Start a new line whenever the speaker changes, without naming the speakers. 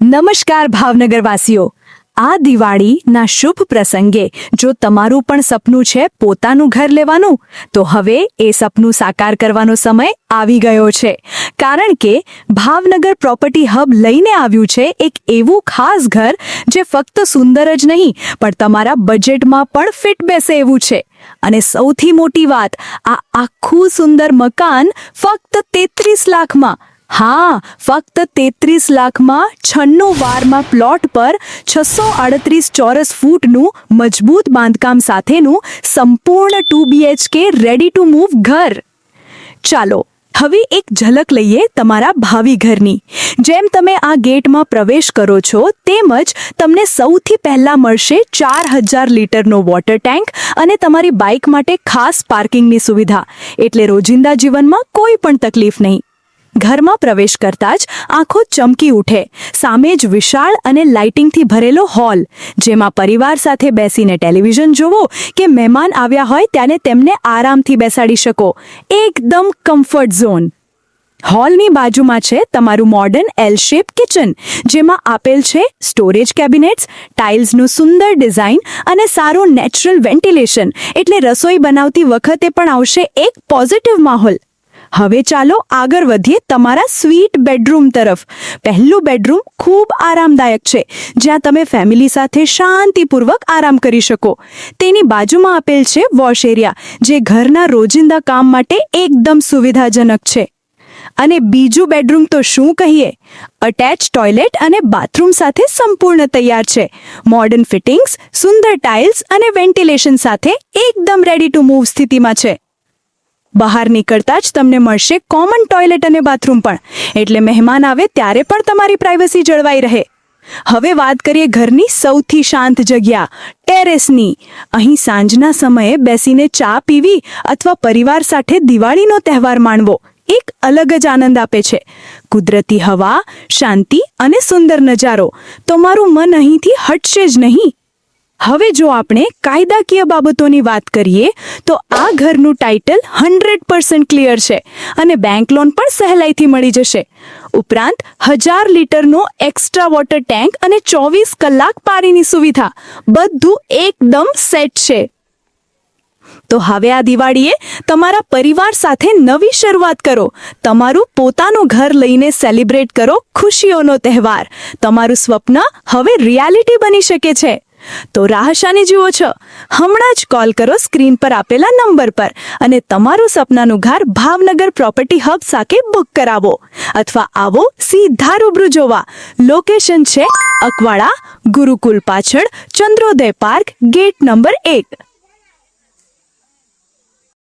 નમસ્કાર ભાવનગરવાસીઓ. આ દિવાળીના શુભ પ્રસંગે જો તમારું પણ સપનું છે પોતાનું ઘર લેવાનું, તો હવે એ સપનું સાકાર કરવાનો સમય આવી ગયો છે. કારણ કે ભાવનગર પ્રોપર્ટી હબ લઈને આવ્યું છે એક એવું ખાસ ઘર જે ફક્ત સુંદર જ નહીં, પણ તમારા બજેટમાં પણ ફિટ બેસે એવું છે. અને સૌથી મોટી વાત, આ આખું સુંદર મકાન ફક્ત તેત્રીસ લાખમાં હા, ફક્ત તેત્રીસ લાખમાં છન્નું વારમાં પ્લોટ પર છસો અડત્રીસ ચોરસ ફૂટનું મજબૂત બાંધકામ સાથેનું સંપૂર્ણ two BHK ready to move ઘર. ચાલો, હવે એક ઝલક લઈએ તમારા ભાવિ ઘરની. જેમ તમે આ ગેટમાં પ્રવેશ કરો છો, તેમજ તમને સૌથી પહેલાં મળશે ચાર હજાર લીટરનો વોટર ટેન્ક અને તમારી બાઇક માટે ખાસ પાર્કિંગની સુવિધા. એટલે રોજિંદા જીવનમાં કોઈ પણ તકલીફ નહીં. ઘરમાં પ્રવેશ કરતા જ આંખો ચમકી ઉઠે. સામે જ વિશાળ અને લાઇટિંગથી ભરેલો હોલ, જેમાં પરિવાર સાથે બેસીને ટેલિવિઝન જોવો કે મહેમાન આવ્યા હોય ત્યારે તેમને આરામથી બેસાડી શકો. એકદમ કમ્ફર્ટ ઝોન હોલની બાજુમાં છે તમારું મોડર્ન એલ શેપ કિચન જેમાં આપેલ છે સ્ટોરેજ કેબિનેટ્સ ટાઇલ્સનું સુંદર ડિઝાઇન અને સારું નેચરલ વેન્ટિલેશન એટલે રસોઈ બનાવતી વખતે પણ આવશે એક પોઝિટિવ માહોલ. હવે ચાલો આગળ વધીએ તમારા સ્વીટ બેડરૂમ તરફ. પહેલું બેડરૂમ ખૂબ આરામદાયક છે, જ્યાં તમે ફેમિલી સાથે શાંતિપૂર્વક આરામ કરી શકો. તેની બાજુમાં આપેલ છે વોશ એરિયા, જે ઘરના રોજિંદા કામ માટે એકદમ સુવિધાજનક છે. અને બીજું બેડરૂમ તો શું કહીએ? અટેચ ટોયલેટ અને બાથરૂમ સાથે સંપૂર્ણ તૈયાર છે. મોડર્ન ફિટિંગ્સ સુંદર ટાઇલ્સ અને વેન્ટિલેશન સાથે એકદમ રેડી ટુ મૂવ સ્થિતિમાં છે. બહાર નીકળતા જ તમને મળશે કોમન ટોયલેટ અને બાથરૂમ પણ. એટલે મહેમાન આવે ત્યારે પણ તમારી પ્રાઇવસી જળવાઈ રહે. હવે વાત કરીએ ઘરની સૌથી શાંત જગ્યા ટેરેસની અહીં સાંજના સમયે બેસીને ચા પીવી અથવા પરિવાર સાથે દિવાળીનો તહેવાર માણવો એક અલગ જ આનંદ આપે છે. કુદરતી હવા, શાંતિ અને સુંદર નજારો. તમારું મન અહીંથી હટશે જ નહીં. હવે જો આપણે કાયદાકીય બાબતોની વાત કરીએ, તો આ ઘરનું ટાઇટલ હંડ્રેડ પર્સન્ટ ક્લિયર છે અને બેંક લોન પણ સહેલાઈથી મળી જશે. ઉપરાંત, હજાર લીટરનો એક્સ્ટ્રા વોટર ટેન્ક અને ચોવીસ કલાક પાણીની સુવિધા બધું એકદમ સેટ છે. તો હવે આ દિવાળીએ તમારા પરિવાર સાથે નવી શરૂઆત કરો. તમારું પોતાનું ઘર લઈને સેલિબ્રેટ કરો ખુશીઓનો તહેવાર. તમારું સ્વપ્ન હવે રિયાલિટી બની શકે છે. તો રાહ શાની જુઓ છો. હમણાં જ કોલ કરો સ્ક્રીન પર આપેલા નંબર પર અને તમારું સપનાનું ઘર ભાવનગર પ્રોપર્ટી હબ સાથે બુક કરાવો. અથવા આવો સીધા રૂબરૂ જોવા. લોકેશન છે અકવાડા, ગુરુકુલ પાછળ, ચંદ્રોદય પાર્ક ગેટ નંબર એક